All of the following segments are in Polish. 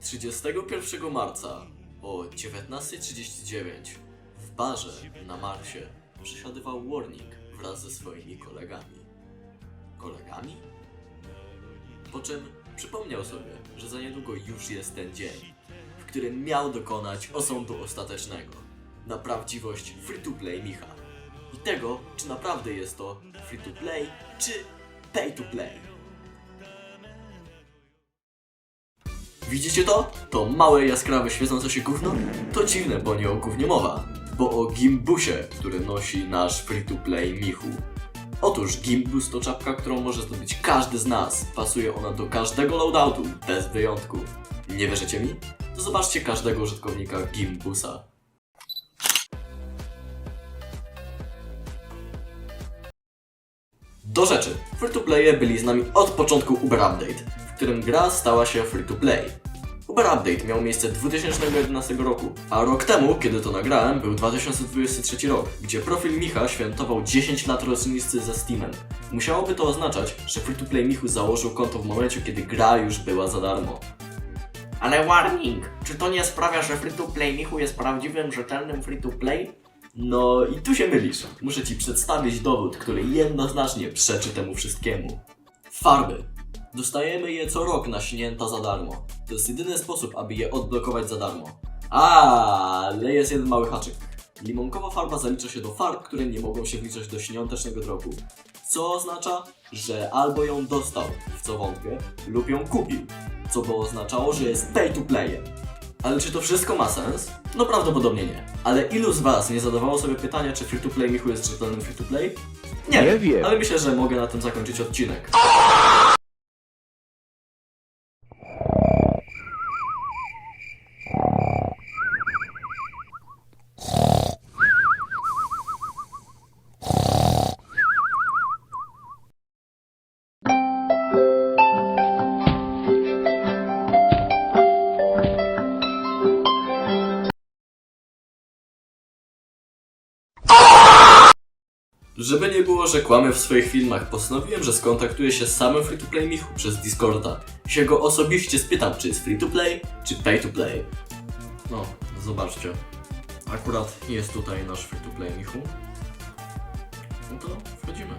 31 marca o 19.39 w barze na Marsie przesiadywał Warning wraz ze swoimi kolegami. Kolegami? Po czym przypomniał sobie, że za niedługo już jest ten dzień, w którym miał dokonać osądu ostatecznego na prawdziwość free-to-play Micha i tego, czy naprawdę jest to free-to-play, czy pay-to-play. Widzicie to? To małe, jaskrawe, świecące się gówno? To dziwne, bo nie o gównie mowa, bo o gimbusie, który nosi nasz free-to-play Michu. Otóż gimbus to czapka, którą może zdobyć każdy z nas. Pasuje ona do każdego loadoutu, bez wyjątku. Nie wierzycie mi? To zobaczcie każdego użytkownika gimbusa. Do rzeczy. Free-to-playe byli z nami od początku Uber Update, którym gra stała się free-to-play. Uber Update miał miejsce 2011 roku, a rok temu, kiedy to nagrałem, był 2023 rok, gdzie profil Micha świętował 10 lat rocznicy ze Steamem. Musiałoby to oznaczać, że free-to-play Michu założył konto w momencie, kiedy gra już była za darmo. Ale warning! Czy to nie sprawia, że free-to-play Michu jest prawdziwym, rzetelnym free-to-play? No i tu się mylisz. Muszę ci przedstawić dowód, który jednoznacznie przeczy temu wszystkiemu. Farby. Dostajemy je co rok na śnięta za darmo. To jest jedyny sposób, aby je odblokować za darmo. A, ale jest jeden mały haczyk. Limonkowa farba zalicza się do farb, które nie mogą się wliczać do świątecznego dropu. Co oznacza, że albo ją dostał, w co wątpię, lub ją kupił. Co by oznaczało, że jest pay to play. Ale czy to wszystko ma sens? No prawdopodobnie nie. Ale ilu z was nie zadawało sobie pytania, czy free to play Michu jest rzetelnym free to play? Nie, Nie wiem. Ale myślę, że mogę na tym zakończyć odcinek. Żeby nie było, że kłamę w swoich filmach, postanowiłem, że skontaktuję się z samym Free2Play Michu przez Discorda i się go osobiście spytam, czy jest Free2Play, czy Pay2Play. No, zobaczcie. Akurat jest tutaj nasz Free2Play Michu. No to wchodzimy.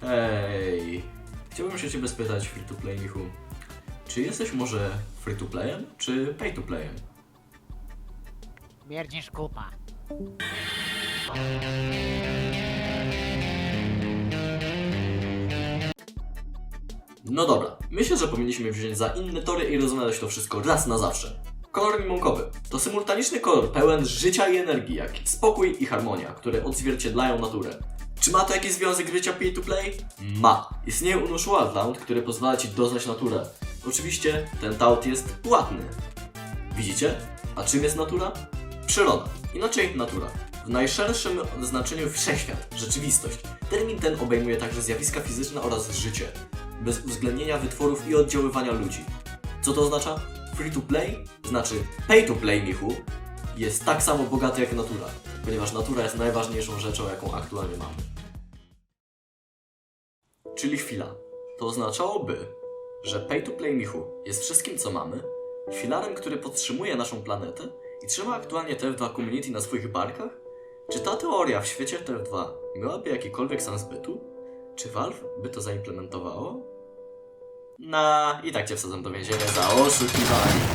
Hej, chciałbym się Ciebie spytać, Free2Play Michu, czy jesteś może Free2Playem, czy Pay2Playem? Mierdzisz kupa. No dobra, myślę, że powinniśmy wziąć za inne tory i rozwiązać to wszystko raz na zawsze. Kolor limonkowy to symultaniczny kolor pełen życia i energii, jak spokój i harmonia, które odzwierciedlają naturę. Czy ma to jakiś związek z bycia pay to play? Ma. Istnieje unusual taunt, który pozwala ci doznać naturę. Oczywiście ten taunt jest płatny. Widzicie? A czym jest natura? Przyroda. Inaczej natura. W najszerszym znaczeniu wszechświat, rzeczywistość. Termin ten obejmuje także zjawiska fizyczne oraz życie, bez uwzględnienia wytworów i oddziaływania ludzi. Co to oznacza? Free to play, znaczy pay to play, Michu, jest tak samo bogaty jak natura, ponieważ natura jest najważniejszą rzeczą, jaką aktualnie mamy. Czyli chwila. To oznaczałoby, że pay to play, Michu, jest wszystkim, co mamy, filarem, który podtrzymuje naszą planetę i trzyma aktualnie TF2 Community na swoich barkach? Czy ta teoria w świecie TF2 miałaby jakikolwiek sens bytu? Czy Valve by to zaimplementowało? Na i tak cię wsadzam do więzienia za oszukiwanie.